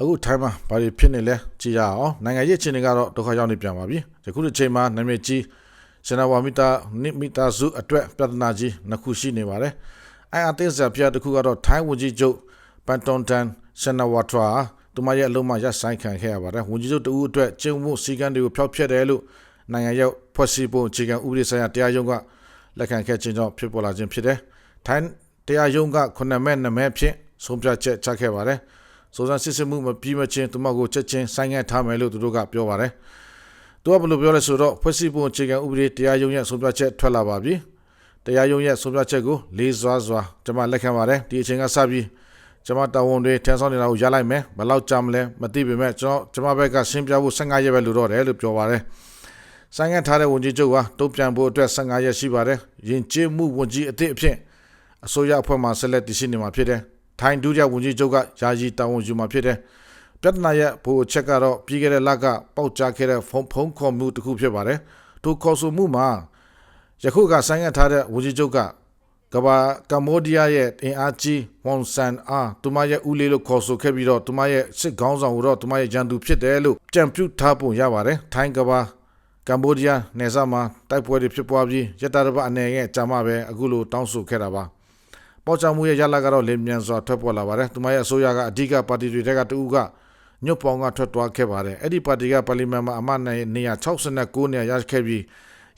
အခုထိုင်းမှာဘာတွေဖြစ်နေလဲကြည့်ရအောင်နိုင်ငံရေးအခြေအနေကတော့ဒုက္ခရောက်နေပြန်ပါပြီယခုတစ်ချိန်မှာနာမည်ကြီးစနဝါမီတာနိမီတာစုအတွက်ပြဿနာကြီးနှစ်ခုရှိနေပါတယ်အဲအသေးစားပြတစ်ခုကတော့ထိုင်းဝန်ကြီးချုပ်ပန်တွန်တန်စနဝါထရာသူမရဲ့အလုံးမရဆိုင်ခံခဲ့ရပါတယ်ဝန်ကြီးချုပ်တူအတွက်ကျင်းမှုစီကံတွေကိုဖျောက်ဖျက်တယ်လို့နိုင်ငံရဲ့ဖွဲ့စည်းပုံအခြေခံဥပဒေဆိုင်ရာတရားရုံးကလက်ခံခဲ့ခြင်းကြောင့်ဖြစ်ပေါ်လာခြင်းဖြစ်တယ်ထိုင်းတရားရုံးကခုနှစ်မဲ့နှစ်မဲ့ဖြင့်ဆုံးဖြတ်ချက်ချခဲ့ပါတယ် စိုးစမ်းစစ်ဆေးမှုမပြီးမချင်းသူမကိုချက်ချင်းဆိုင်းငံ့ထားမယ်လို့သူတို့ကပြောပါတယ်။သူကဘယ်လိုပြောလဲဆိုတော့ဖွဲ့စည်းပုံအခြေခံဥပဒေတရားရုံးရဲ့ဆုံးဖြတ်ချက်ထွက်လာပါပြီ။တရားရုံးရဲ့ဆုံးဖြတ်ချက်ကိုလေးစွာစွာကျွန်မလက်ခံပါတယ်။ဒီအချိန်ကစပြီးကျွန်မတာဝန်တွေထမ်းဆောင်နေတာကိုရလိုက်မယ်။ဘယ်လောက်ကြာမလဲမသိပေမဲ့ကျွန်တော်ကျွန်မဘက်ကရှင်းပြဖို့15ရက်ပဲလိုတော့တယ်လို့ပြောပါတယ်။ဆိုင်းငံ့ထားတဲ့ဝန်ကြီးချုပ်ကတုံ့ပြန်ဖို့အတွက်15ရက်ရှိပါတယ်။ယဉ်ကျေးမှုဝန်ကြီးအသစ်အဖြစ်အစိုးရအဖွဲ့မှဆက်လက်တည်ရှိနေမှာဖြစ်တယ်။ ထိုင်းဒုတိယဝန်ကြီးချုပ်ကယာယီတာဝန်ယူမှာဖြစ်တယ်။ပြဿနာရဲ့ဘို့ချက်ကတော့ပြီးခဲ့တဲ့လကပေါက်ကြားခဲ့တဲ့ဖုန်းဖုန်းခေါ်မှုတစ်ခုဖြစ်ပါတယ်။ထိုခေါ်ဆိုမှုမှာယခုကဆိုင်းငံ့ထားတဲ့ဝန်ကြီးချုပ်ကကဘာကမ္ဘောဒီးယားရဲ့အင်အားကြီးဝန်ဆန်အားသူမရဲ့ဦးလေးလို့ခေါ်ဆိုခဲ့ပြီးတော့သူမရဲ့စစ်ခေါင်းဆောင်ကိုတော့သူမရဲ့ရန်သူဖြစ်တယ်လို့ကြံပြုထားပုံရပါတယ်။ထိုင်းကဘာကမ္ဘောဒီးယားနယ်စပ်မှာတိုက်ပွဲတွေဖြစ်ပွားပြီးရတရဘအနေနဲ့ကြာမှပဲအခုလိုတောင်းဆိုခဲ့တာပါ။ ပေါ်ချမှုရဲ့ရလကတော့လင်းမြန်စွာထွက်ပေါ်လာပါတယ်။သူမရဲ့အစိုးရကအဓိကပါတီတွေထက်ကတူကညွတ်ပေါင်းကထွက်သွားခဲ့ပါတယ်။အဲ့ဒီပါတီကပါလီမန်မှာအမတ်နိုင်နေရာ69နေရာရခဲ့ပြီး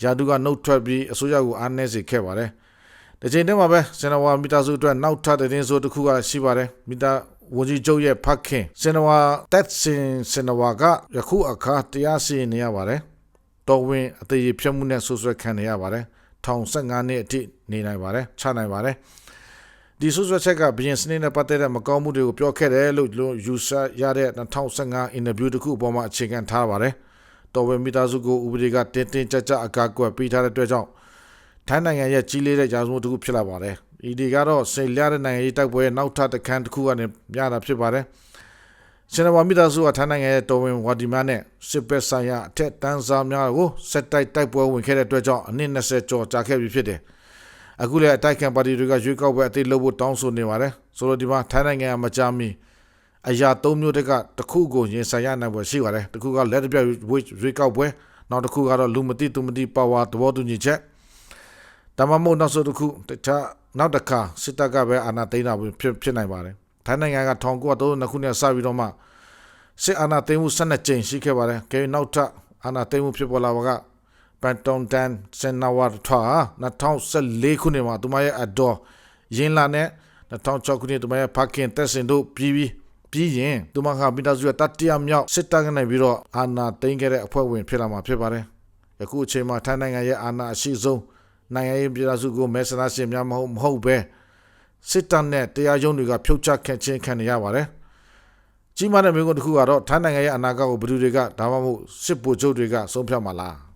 ယာဒူကနှုတ်ထွက်ပြီးအစိုးရကိုအားနည်းစေခဲ့ပါတယ်။ဒီချိန်တည်းမှာပဲစင်နဝါမီတာစုအတွက်နောက်ထပ်တဲ့တင်းဆိုတစ်ခုကရှိပါတယ်။မီတာဝန်ကြီးချုပ်ရဲ့ဖခင်စင်နဝါတက်စင်စင်နဝါကယခုအခါတရားစီရင်နေရပါတယ်။တော်ဝင်အသေးဖြတ်မှုနဲ့ဆွဆွဲခံနေရပါတယ်။ထောင်15နှစ်အထိနေနိုင်ပါတယ်။ချနိုင်ပါတယ်။ ဒီဆွဆွဲချက်ကဘရင်စနစ်နဲ့ပတ်သက်တဲ့မကောင်းမှုတွေကိုပြောခဲ့တယ်လို့ယူဆရတဲ့2015အင်တာဗျူးတစ်ခုအပေါ်မှာအခြေခံထားပါတယ်။တော်ဝင်မိသားစုကိုဥပဒေကတင်းတင်းကြပ်ကြပ်အကာအကွယ်ပေးထားတဲ့အတွက်ကြောင့်ထိုင်းနိုင်ငံရဲ့ကြီးလေးတဲ့ရာဇဝတ်တစ်ခုဖြစ်လာပါတယ်။ဒီဒီကတော့စိတ်လျတဲ့နိုင်ငံရေးတိုက်ပွဲနောက်ထပ်တစ်ခန်းတစ်ခုကနေမြတာဖြစ်ပါတယ်။စင်နဝါမိသားစုကထိုင်းနိုင်ငံရဲ့တော်ဝင်ဝါဒီမာနဲ့စစ်ဘက်ဆိုင်ရာအထက်တန်းစားများကိုစက်တိုက်တိုက်ပွဲဝင်ခဲ့တဲ့အတွက်ကြောင့်အနည်း20ကျော်ကြာခဲ့ပြီဖြစ်တယ်။ အခုလည်းအတိုက်ခံပါတီတွေကရွေးကောက်ပွဲအသေးလုပ်ဖို့တောင်းဆိုနေပါတယ်ဆိုတော့ဒီမှာထိုင်းနိုင်ငံကမကြမီအရာ၃မျိုးတက်ကတစ်ခုကိုရင်ဆိုင်ရနိုင်ပွဲရှိပါတယ်တစ်ခုကလက်တပြရွေးကောက်ပွဲနောက်တစ်ခုကတော့လူမတိသူမတိပါဝါသဘောတူညီချက်တမမို့နောက်ဆုံးတစ်ခုတခြားနောက်တစ်ခါစစ်တပ်ကပဲအာဏာသိမ်းတာဖြစ်ဖြစ်နိုင်ပါတယ်ထိုင်းနိုင်ငံက1932ခုနှစ်စပြီးတော့မှစစ်အာဏာသိမ်းမှု12ကြိမ်ရှိခဲ့ပါတယ်ကဲနောက်ထပ်အာဏာသိမ်းမှုဖြစ်ပေါ်လာပါက ပန်တုန်တန်စင်နာဝါထွာ2014ခုနှစ်မှာသူမရဲ့အတော်ရင်းလာနဲ့2006ခုနှစ်သူမရဲ့ဖခင်တက်စင်တို့ပြီးပြီးပြီးရင်သူမကမိသားစုရဲ့တတိယမြောက်စစ်တပ်ကနေပြီးတော့အာဏာသိမ်းခဲ့တဲ့အဖွဲ့ဝင်ဖြစ်လာမှာဖြစ်ပါတယ်။ယခုအချိန်မှာထိုင်းနိုင်ငံရဲ့အာဏာအရှိဆုံးနိုင်ငံရေးပြည်သူကိုမဲဆန္ဒရှင်များမဟုတ်မဟုတ်ပဲစစ်တပ်နဲ့တရားရုံးတွေကဖြုတ်ချခဲ့ခြင်းခံနေရပါတယ်။ကြီးမားတဲ့မျိုးကုန်းတစ်ခုကတော့ထိုင်းနိုင်ငံရဲ့အနာဂတ်ကိုဘယ်သူတွေကဒါမှမဟုတ်စစ်ဗိုလ်ချုပ်တွေကဆုံးဖြတ်မှာလား။